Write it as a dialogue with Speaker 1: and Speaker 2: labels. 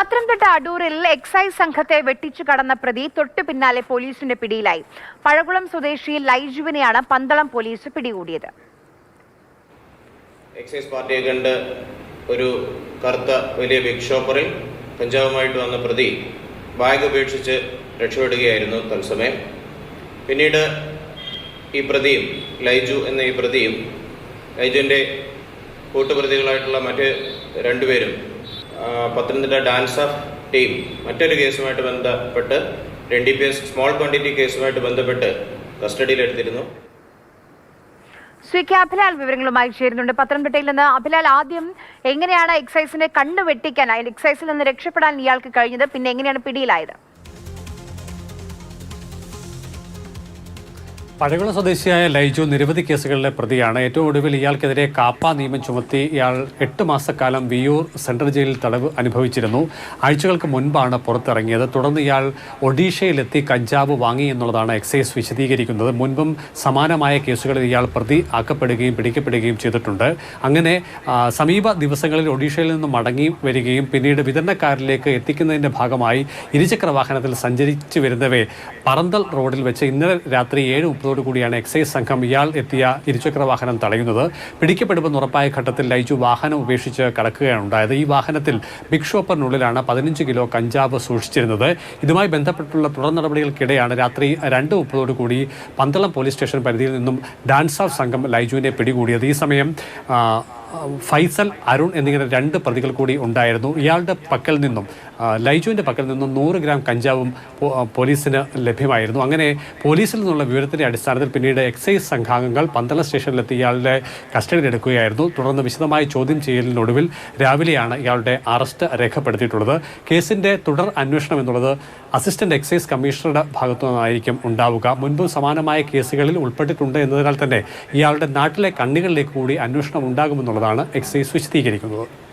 Speaker 1: പത്തനംതിട്ട അടൂരിൽ എക്സൈസ് സംഘത്തെ വെട്ടിച്ചു കടന്ന പ്രതി തൊട്ടു പിന്നാലെ പോലീസിന്റെ പിടിയിലായി. പഴകുളം സ്വദേശി ലൈജുവിനെയാണ് പന്തളം പോലീസ് പിടികൂടിയത്.
Speaker 2: എക്സൈസ് പാർട്ടിയെ കണ്ട് ഒരു കറുത്ത വലിയ ബിഗ് ഷോപ്പറിൽ കഞ്ചാവുമായിട്ട് വന്ന പ്രതി ബാഗ് ഉപേക്ഷിച്ച് രക്ഷപ്പെടുകയായിരുന്നു തത്സമയം. പിന്നീട് ഈ പ്രതിയും ലൈജു എന്ന ഈ പ്രതിയും ലൈജുവിന്റെ കൂട്ടുപ്രതികളായിട്ടുള്ള മറ്റ് രണ്ടുപേരും പത്തനംതിട്ട ഡാൻസർ ടീം മറ്റൊരു കേസുമായിട്ട് ബന്ധപ്പെട്ട് N D P S small quantity കേസുമായിട്ട് ബന്ധപ്പെട്ട് കസ്റ്റഡിയിലെടുത്തിരുന്നു
Speaker 1: ശ്രീ അഭിലാൽ വിവരങ്ങളുമായി ചേരുന്നുണ്ട്. പത്തനംതിട്ടയിൽ നിന്ന് അഭിലാൽ ആദ്യം എങ്ങനെയാണ് എക്സൈസിനെ കണ്ണു വെട്ടിക്കാൻ അതായത് എക്സൈസിൽ നിന്ന് രക്ഷപ്പെടാൻ ഇയാൾക്ക് കഴിഞ്ഞത്? പിന്നെ എങ്ങനെയാണ് പിടിയിലായത്?
Speaker 3: പഴകുളം സ്വദേശിയായ ലൈജു നിരവധി കേസുകളിലെ പ്രതിയാണ്. ഏറ്റവും ഒടുവിൽ ഇയാൾക്കെതിരെ കാപ്പ നിയമം ചുമത്തി ഇയാൾ എട്ട് മാസക്കാലം വിയൂർ സെൻട്രൽ ജയിലിൽ തടവ് അനുഭവിച്ചിരുന്നു. ആഴ്ചകൾക്ക് മുൻപാണ് പുറത്തിറങ്ങിയത്. തുടർന്ന് ഇയാൾ ഒഡീഷയിലെത്തി കഞ്ചാവ് വാങ്ങി എന്നുള്ളതാണ് എക്സൈസ് വിശദീകരിക്കുന്നത്. മുൻപും സമാനമായ കേസുകളിൽ ഇയാൾ പ്രതി ആക്കപ്പെടുകയും പിടിക്കപ്പെടുകയും ചെയ്തിട്ടുണ്ട്. അങ്ങനെ സമീപ ദിവസങ്ങളിൽ ഒഡീഷയിൽ നിന്ന് മടങ്ങി വരികയും പിന്നീട് വിതരണക്കാരിലേക്ക് എത്തിക്കുന്നതിന്റെ ഭാഗമായി ഇരുചക്ര വാഹനത്തിൽ സഞ്ചരിച്ചു വരുന്നവേ പറന്തൽ റോഡിൽ വെച്ച് ഇന്നലെ രാത്രി ഏഴ് മുപ്പതോടു കൂടിയാണ് എക്സൈസ് സംഘം ഇയാൾ എത്തിയ ഇരുചക്ര വാഹനം തടയുന്നത്. പിടിക്കപ്പെടുമെന്ന് ഉറപ്പായ ഘട്ടത്തിൽ ലൈജു വാഹനം ഉപേക്ഷിച്ച് കടക്കുകയാണ് ഉണ്ടായത്. ഈ വാഹനത്തിൽ ബിഗ് ഷോപ്പറിനുള്ളിലാണ് പതിനഞ്ച് കിലോ കഞ്ചാവ് സൂക്ഷിച്ചിരുന്നത്. ഇതുമായി ബന്ധപ്പെട്ടുള്ള തുടർ നടപടികൾക്കിടെയാണ് രാത്രി രണ്ട് മുപ്പതോടു കൂടി പന്തളം പോലീസ് സ്റ്റേഷൻ പരിധിയിൽ നിന്നും ഡാൻസ് ഓഫ് സംഘം ലൈജുവിനെ പിടികൂടിയത്. ഈ സമയം ഫൈസൽ അരുൺ എന്നിങ്ങനെ രണ്ട് പ്രതികൾ കൂടി ഉണ്ടായിരുന്നു. ഇയാളുടെ പക്കൽ നിന്നും ലൈജുവിന്റെ പക്കൽ നിന്നും നൂറ് ഗ്രാം കഞ്ചാവും പോലീസിന് ലഭ്യമായിരുന്നു. അങ്ങനെ പോലീസിൽ നിന്നുള്ള വിവരത്തിന്റെ അടിസ്ഥാനത്തിൽ പിന്നീട് എക്സൈസ് സംഘാംഗങ്ങൾ പന്തളം സ്റ്റേഷനിലെത്തി ഇയാളുടെ കസ്റ്റഡിയിലെടുക്കുകയായിരുന്നു തുടർന്ന് വിശദമായ ചോദ്യം ചെയ്യലിനൊടുവിൽ രാവിലെയാണ് ഇയാളുടെ അറസ്റ്റ് രേഖപ്പെടുത്തിയിട്ടുള്ളത്. കേസിന്റെ തുടർ അന്വേഷണം എന്നുള്ളത് അസിസ്റ്റന്റ് എക്സൈസ് കമ്മീഷണറുടെ ഭാഗത്തു നിന്നായിരിക്കും ഉണ്ടാവുക. മുൻപ് സമാനമായ കേസുകളിൽ ഉൾപ്പെട്ടിട്ടുണ്ട് എന്നതിനാൽ തന്നെ ഇയാളുടെ നാട്ടിലെ കണ്ണികളിലേക്ക് കൂടി അന്വേഷണം ഉണ്ടാകുമെന്നുള്ളതാണ് എക്സൈസ് വിശദീകരിക്കുന്നത്.